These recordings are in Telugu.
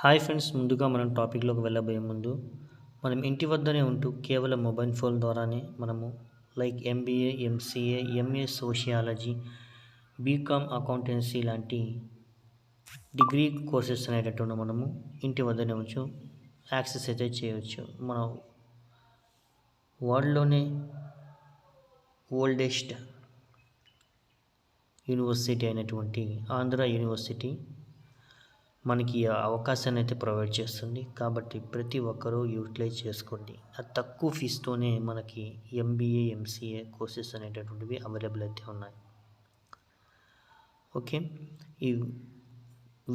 హాయ్ ఫ్రెండ్స్ ముందుగా మనం టాపిక్లోకి వెళ్ళబోయే ముందు మనం ఇంటి వద్దనే ఉంటూ కేవలం మొబైల్ ఫోన్ ద్వారానే మనము like MBA MCA MA sociology BCom accountancy లాంటి డిగ్రీ కోర్సెస్ అనేటటువంటి మనము ఇంటి వద్దనే ఉంచు యాక్సెస్ అయితే చేయవచ్చు. మన వరల్డ్లోనే ఓల్డెస్ట్ యూనివర్సిటీ అయినటువంటి ఆంధ్ర యూనివర్సిటీ మనకి అవకాశాన్ని అయితే ప్రొవైడ్ చేస్తుంది. కాబట్టి ప్రతి ఒక్కరూ యూటిలైజ్ చేసుకోండి. తక్కువ ఫీజుతోనే మనకి ఎంబీఏ ఎంసీఏ కోర్సెస్ అనేటటువంటివి అవైలబుల్ అయితే ఉన్నాయి. ఓకే? ఈ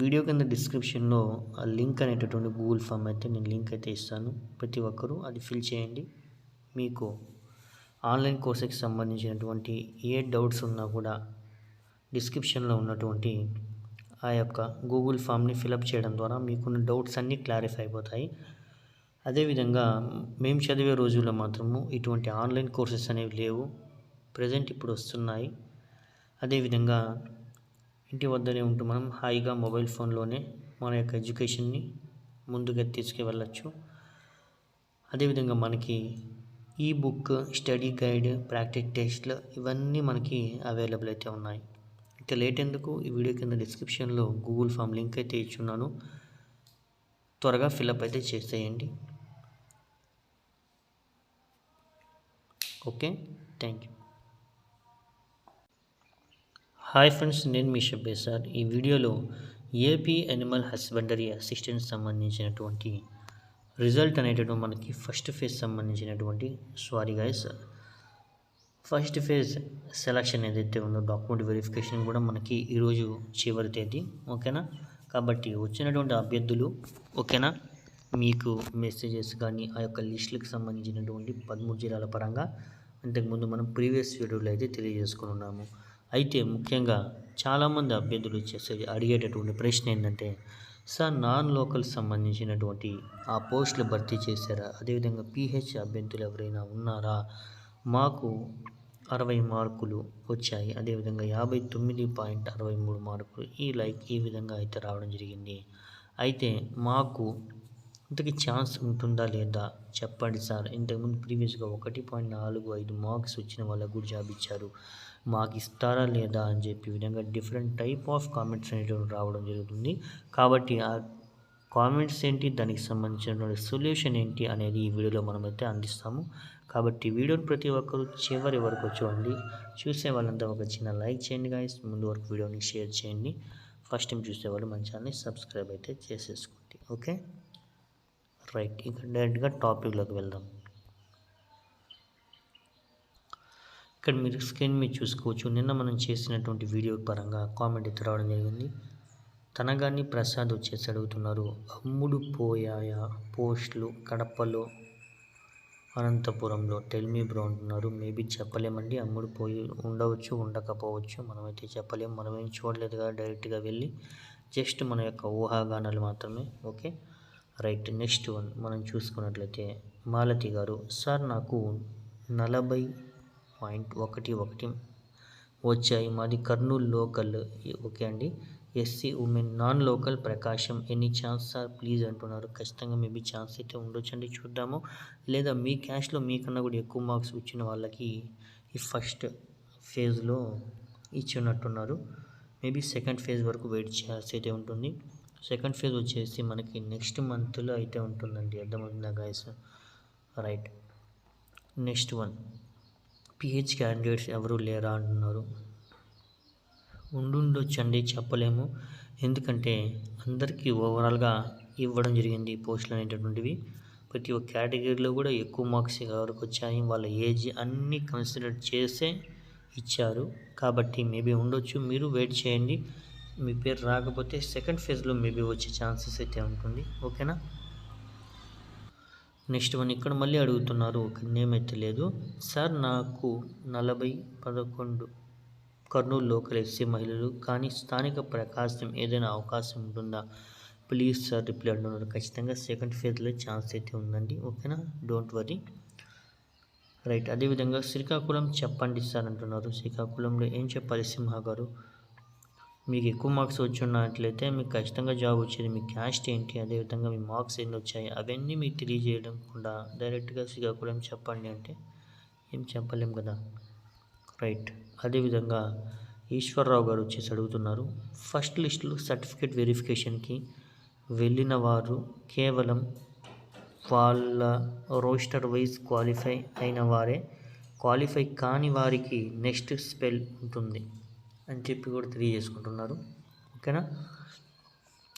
వీడియో కింద డిస్క్రిప్షన్లో ఆ లింక్ అనేటటువంటి గూగుల్ ఫామ్ అయితే నేను లింక్ అయితే ఇస్తాను. ప్రతి ఒక్కరూ అది ఫిల్ చేయండి. మీకు ఆన్లైన్ కోర్సెస్కి సంబంధించినటువంటి ఏ డౌట్స్ ఉన్నా కూడా డిస్క్రిప్షన్లో ఉన్నటువంటి ఆ యొక్క గూగుల్ ఫామ్ని ఫిలప్ చేయడం ద్వారా మీకున్న డౌట్స్ అన్నీ క్లారిఫై అయిపోతాయి. అదేవిధంగా మేము చదివే రోజుల్లో మాత్రము ఇటువంటి ఆన్లైన్ కోర్సెస్ అనేవి లేవు. ప్రజెంట్ ఇప్పుడు వస్తున్నాయి. అదేవిధంగా ఇంటి వద్దనే ఉంటూ మనం హాయిగా మొబైల్ ఫోన్లోనే మన యొక్క ఎడ్యుకేషన్ని ముందుగా తీసుకువెళ్ళచ్చు. అదేవిధంగా మనకి ఈ బుక్ స్టడీ గైడ్ ప్రాక్టీస్ టెస్ట్లు ఇవన్నీ మనకి అవైలబుల్ అయితే ఉన్నాయి. ఇక లేట్ ఎందుకు? ఈ వీడియో కింద డిస్క్రిప్షన్లో గూగుల్ ఫామ్ లింక్ అయితే ఇచ్చున్నాను. త్వరగా ఫిలప్ అయితే చేసేయండి. Okay thank you. Hi friends నేను మీ షబ్బే సార్. ఈ వీడియోలో ఏపీ అనిమల్ హస్బెండరీ అసిస్టెంట్ సంబంధించినటువంటి రిజల్ట్ అనేటటువంటి మనకి ఫస్ట్ ఫేజ్ సంబంధించినటువంటి sorry guys first phase selection ఏదైతే ఉందో డాక్యుమెంట్ వెరిఫికేషన్ కూడా మనకి ఈరోజు చివరి తేదీ ఓకేనా? కాబట్టి వచ్చినటువంటి అభ్యర్థులు ఓకేనా? మీకు మెసేజెస్ కానీ ఆ యొక్క లిస్టులకు సంబంధించినటువంటి పదమూడు జిల్లాల పరంగా ఇంతకుముందు మనం ప్రీవియస్ వీడియోలో అయితే తెలియజేసుకుని ఉన్నాము. అయితే ముఖ్యంగా చాలామంది అభ్యర్థులు వచ్చేసి అడిగేటటువంటి ప్రశ్న ఏంటంటే సార్ నాన్ లోకల్ సంబంధించినటువంటి ఆ పోస్టులు భర్తీ చేశారా? అదేవిధంగా పీహెచ్ అభ్యర్థులు ఎవరైనా ఉన్నారా? మాకు అరవై మార్కులు వచ్చాయి. అదేవిధంగా యాభై తొమ్మిది పాయింట్ అరవై మూడు మార్కులు ఈ లైక్ ఈ విధంగా అయితే రావడం జరిగింది. అయితే మాకు ఇంతకి ఛాన్స్ ఉంటుందా లేదా చెప్పండి సార్. ఇంతకుముందు ప్రీవియస్గా ఒకటి పాయింట్ నాలుగు ఐదు మార్క్స్ వచ్చిన వాళ్ళకు కూడా జాబ్ ఇచ్చారు. మాకు ఇస్తారా లేదా అని చెప్పి విధంగా డిఫరెంట్ టైప్ ఆఫ్ కామెంట్స్ అనేటువంటి రావడం జరుగుతుంది. కాబట్టి ఆ కామెంట్స్ ఏంటి? దానికి సంబంధించినటువంటి సొల్యూషన్ ఏంటి? అనేది ఈ వీడియోలో మనమైతే అందిస్తాము. కాబట్టి వీడియోని ప్రతి ఒక్కరూ చివరి వరకు చూడండి. చూసే వాళ్ళంతా ఒక చిన్న లైక్ చేయండి గాయస్ ముందు వరకు వీడియోని షేర్ చేయండి. ఫస్ట్ టైం చూసేవాళ్ళు మన ఛానల్ని సబ్స్క్రైబ్ అయితే చేసేసుకోండి. ఓకే రైట్ ఇక డైరెక్ట్గా టాపిక్లోకి వెళ్దాం. ఇక్కడ మీరు స్క్రీన్ మీద చూసుకోవచ్చు. నిన్న మనం చేసినటువంటి వీడియో పరంగా కామెంట్ అయితే రావడం జరిగింది. తనగాని ప్రసాద్ వచ్చేసి అడుగుతున్నారు. అమ్ముడు పోయాయా? పోస్టులు కడపలో అనంతపురంలో. టెల్మీ బ్రో అంటున్నారు. మేబీ చెప్పలేమండి. అమ్ముడు పోయి ఉండవచ్చు ఉండకపోవచ్చు. మనమైతే చెప్పలేము మనమేం చూడలేదు కదా డైరెక్ట్గా వెళ్ళి జస్ట్ మన యొక్క ఊహాగానాలు మాత్రమే. ఓకే రైట్ నెక్స్ట్ వన్ మనం చూసుకున్నట్లయితే మాలతి గారు సార్ నాకు నలభై పాయింట్ ఒకటి ఒకటి వచ్చాయి. మాది కర్నూలు లోకల్. ఓకే అండి? SC women non local Prakasam any chance sir? Please అంటున్నారు. ఖచ్చితంగా మేబీ ఛాన్స్ అయితే ఉండొచ్చండి చూద్దాము. లేదా మీ క్యాష్లో మీకన్నా కూడా ఎక్కువ మార్క్స్ వచ్చిన వాళ్ళకి ఈ ఫస్ట్ ఫేజ్లో ఇచ్చినట్టున్నారు. మేబీ సెకండ్ ఫేజ్ వరకు వెయిట్ చేయాల్సి అయితే ఉంటుంది. సెకండ్ ఫేజ్ వచ్చేసి మనకి నెక్స్ట్ మంత్లో అయితే ఉంటుందండి. అర్థమవుతుందా guys right next one. PH candidates ఎవరు లేరా అంటున్నారు. ఉండుండొచ్చండి చెప్పలేము. ఎందుకంటే అందరికీ ఓవరాల్గా ఇవ్వడం జరిగింది పోస్టులు అనేటటువంటివి. ప్రతి ఒక్క కేటగిరీలో కూడా ఎక్కువ మార్క్స్ ఎవరికి వచ్చాయి. వాళ్ళ ఏజ్ అన్నీ కన్సిడర్ చేసే ఇచ్చారు. కాబట్టి మేబీ ఉండొచ్చు. మీరు వెయిట్ చేయండి. మీ పేరు రాకపోతే సెకండ్ ఫేజ్లో మేబీ వచ్చే ఛాన్సెస్ అయితే ఉంటుంది. ఓకేనా? నెక్స్ట్ వన్ ఇక్కడ మళ్ళీ అడుగుతున్నారు. ఒక నేమ్ అయితే లేదు. సార్ నాకు నలభై పదకొండు కర్నూలు లోకల్ మహిళలు కానీ స్థానిక ప్రకాశం ఏదైనా అవకాశం ఉంటుందా? ప్లీజ్ సార్ రిప్లై అంటున్నారు ఖచ్చితంగా సెకండ్ ఫేజ్లో ఛాన్స్ అయితే ఉందండి. ఓకేనా? Don't worry. రైట్. అదేవిధంగా శ్రీకాకుళం చెప్పండి సార్ అంటున్నారు. శ్రీకాకుళంలో ఏం చెప్పాలి సింహ గారు? మీకు ఎక్కువ మార్క్స్ వచ్చి ఉన్నట్లయితే మీకు ఖచ్చితంగా జాబ్ వచ్చేది. మీ క్యాస్ట్ ఏంటి? అదేవిధంగా మీ మార్క్స్ ఎన్ని వచ్చాయి? అవన్నీ మీకు తెలియజేయడం కూడా డైరెక్ట్గా శ్రీకాకుళం చెప్పండి అంటే ఏం చెప్పలేం కదా? రైట్. అదేవిధంగా ఈశ్వరరావు గారు వచ్చేసి అడుగుతున్నారు. ఫస్ట్ లిస్టులో సర్టిఫికేట్ వెరిఫికేషన్కి వెళ్ళిన వారు కేవలం వాళ్ళ రోస్టర్ వైజ్ క్వాలిఫై అయిన వారే. క్వాలిఫై కాని వారికి నెక్స్ట్ స్పెల్ ఉంటుంది అని చెప్పి కూడా తెలియజేసుకుంటున్నారు. ఓకేనా?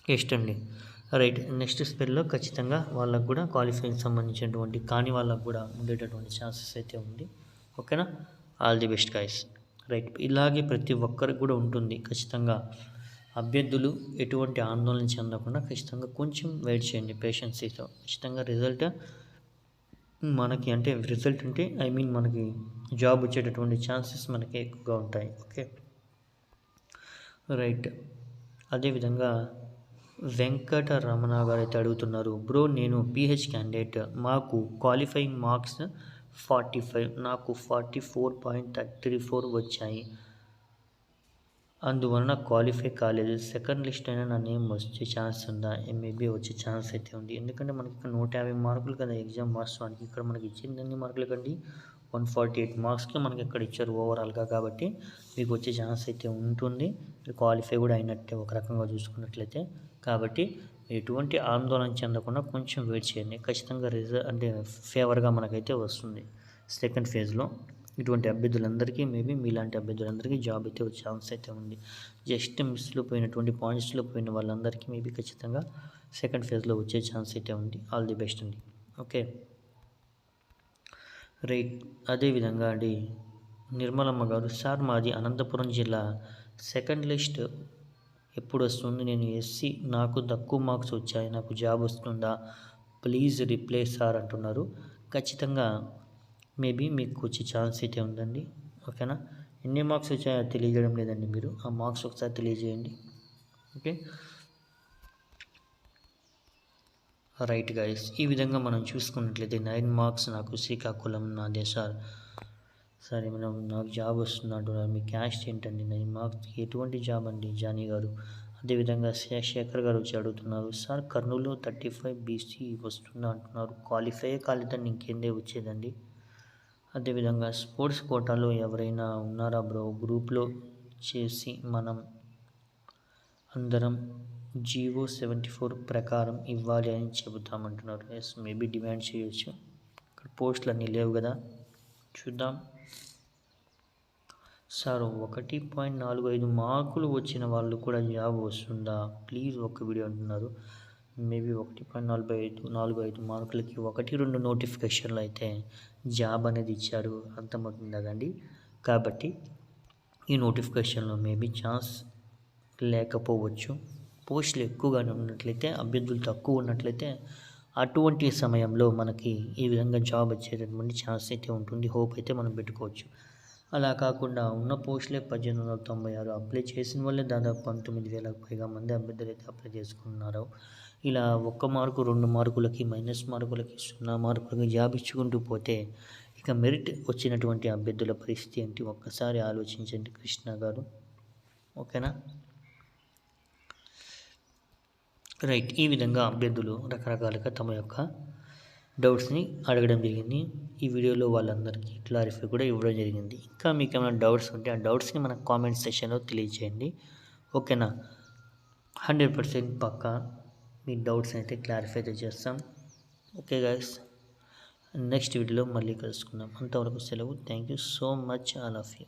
ఎస్ట్ అండి. రైట్. నెక్స్ట్ స్పెల్లో ఖచ్చితంగా వాళ్ళకు కూడా క్వాలిఫైకి సంబంధించినటువంటి కాని వాళ్ళకు కూడా ఉండేటటువంటి ఛాన్సెస్ అయితే ఉంది. ఓకేనా? All the best guys. Right ఇలాగే ప్రతి ఒక్కరికి కూడా ఉంటుంది ఖచ్చితంగా. అభ్యర్థులు ఎటువంటి ఆందోళన చెందకుండా ఖచ్చితంగా కొంచెం వెయిట్ చేయండి పేషెన్సీతో ఖచ్చితంగా రిజల్ట్ మనకి అంటే రిజల్ట్ అంటే ఐ మీన్ మనకి జాబ్ వచ్చేటటువంటి ఛాన్సెస్ మనకి ఎక్కువగా ఉంటాయి. ఓకే రైట్ అదేవిధంగా వెంకట రమణ గారు అయితే అడుగుతున్నారు బ్రో నేను పిహెచ్ క్యాండిడేట్ మాకు క్వాలిఫైయింగ్ మార్క్స్ ఫార్టీ ఫైవ్ నాకు forty four point thirty four వచ్చాయి. అందువలన క్వాలిఫై కాలేదు. సెకండ్ లిస్ట్ అయినా నా నేమ్ వచ్చే ఛాన్స్ ఉందా? మేబీ వచ్చే ఛాన్స్ అయితే ఉంది. ఎందుకంటే మనకి ఇక్కడ నూట యాభై మార్కులు కదా ఎగ్జామ్ వాస్తవానికి ఇక్కడ మనకి ఇచ్చింది ఎన్ని మార్కులు కండి? వన్ ఫార్టీ ఎయిట్ మార్క్స్కి మనకి ఇక్కడ ఇచ్చారు ఓవరాల్గా కాబట్టి మీకు వచ్చే ఛాన్స్ అయితే ఉంటుంది. క్వాలిఫై కూడా అయినట్టే ఒక రకంగా చూసుకున్నట్లయితే. కాబట్టి ఎటువంటి ఆందోళన చెందకుండా కొంచెం వెయిట్ చేయండి. ఖచ్చితంగా రిజల్ట్ అంటే ఫేవర్గా మనకైతే వస్తుంది. సెకండ్ ఫేజ్లో ఇటువంటి అభ్యర్థులందరికీ మేబీ మీలాంటి అభ్యర్థులందరికీ జాబ్ అయితే వచ్చే ఛాన్స్ అయితే ఉంది. జస్ట్ మిస్లో పోయినటువంటి పాయింట్స్లో పోయిన వాళ్ళందరికీ మేబీ ఖచ్చితంగా సెకండ్ ఫేజ్లో వచ్చే ఛాన్స్ అయితే ఉంది. ఆల్ ది బెస్ట్ అండి. ఓకే రైట్ అదేవిధంగా అండి. నిర్మలమ్మ గారు సార్ మాది అనంతపురం జిల్లా సెకండ్ లిస్ట్ ఎప్పుడు వస్తుంది నేను ఎస్సీ. నాకు తక్కువ మార్క్స్ వచ్చాయి. నాకు జాబ్ వస్తుందా? ప్లీజ్ రిప్లేస్ సార్ అంటున్నారు. ఖచ్చితంగా మేబీ మీకు వచ్చే ఛాన్స్ అయితే ఉందండి. ఓకేనా? ఎన్ని మార్క్స్ వచ్చాయో తెలియజేయడం లేదండి మీరు. ఆ మార్క్స్ ఒకసారి తెలియజేయండి. ఓకే? రైట్ గైస్ ఈ విధంగా మనం చూసుకున్నట్లయితే నైన్ మార్క్స్ నాకు శ్రీకాకుళం నాదే సార్. సరే మనం నాకు జాబ్ వస్తుంది అంటున్నారు మీ క్యాష్ ఏంటండి? నేను మాకు ఎటువంటి జాబ్ అండి? జానీ గారు. అదేవిధంగా శేఖర్ గారు వచ్చి అడుగుతున్నారు sir Kurnool thirty five BC వస్తుందా? అంటున్నారు. క్వాలిఫై కాలేదని ఇంకేందే వచ్చేదండి? అదేవిధంగా స్పోర్ట్స్ కోటాలో ఎవరైనా ఉన్నారా బ్రో? గ్రూప్లో చేసి మనం అందరం జీవో సెవెంటీ ఫోర్ ప్రకారం ఇవ్వాలి అని చెబుతామంటున్నారు. ఎస్ మేబీ డిమాండ్ చేయొచ్చు. ఇక్కడ పోస్టులు అన్నీ లేవు కదా. చూద్దాం. సార్ ఒకటి పాయింట్ నాలుగు ఐదు మార్కులు వచ్చిన వాళ్ళు కూడా జాబ్ వస్తుందా? ప్లీజ్ ఒక వీడియో అంటున్నారు. మేబీ ఒకటి పాయింట్ నలభై ఐదు నాలుగు ఐదు మార్కులకి ఒకటి రెండు నోటిఫికేషన్లు అయితే జాబ్ అనేది ఇచ్చారు. అర్థమవుతుంది కండి కాబట్టి ఈ నోటిఫికేషన్లో మేబీ ఛాన్స్ లేకపోవచ్చు. పోస్టులు ఎక్కువగానే ఉన్నట్లయితే అభ్యర్థులు తక్కువ ఉన్నట్లయితే అటువంటి సమయంలో మనకి ఈ విధంగా జాబ్ వచ్చేటటువంటి ఛాన్స్ అయితే ఉంటుంది. హోప్ అయితే మనం పెట్టుకోవచ్చు. అలా కాకుండా ఉన్న పోస్టులే పద్దెనిమిది వందల తొంభై ఆరు. అప్లై చేసిన వాళ్ళే దాదాపు పంతొమ్మిది వేలకు పైగా మంది అభ్యర్థులు అయితే అప్లై చేసుకున్నారు. ఇలా ఒక్క మార్కు రెండు మార్కులకి మైనస్ మార్కులకి సున్నా మార్కులకి జాబ్ ఇచ్చుకుంటూ పోతే ఇక మెరిట్ వచ్చినటువంటి అభ్యర్థుల పరిస్థితి ఏంటి? ఒక్కసారి ఆలోచించండి కృష్ణ గారు. ఓకేనా? రైట్. ఈ విధంగా అభ్యర్థులు రకరకాలుగా తమ యొక్క డౌట్స్ని అడగడం జరిగింది. ఈ వీడియోలో వాళ్ళందరికీ క్లారిఫై కూడా ఇవ్వడం జరిగింది. ఇంకా మీకు ఏమైనా డౌట్స్ ఉంటే ఆ డౌట్స్ని మన కామెంట్ సెక్షన్లో తెలియజేయండి. ఓకేనా? హండ్రెడ్ పర్సెంట్ పక్కా మీ డౌట్స్ అయితే క్లారిఫై అయితే చేస్తాం. Okay guys. నెక్స్ట్ వీడియోలో మళ్ళీ కలుసుకుందాం. అంతవరకు సెలవు. Thank you so much all of you.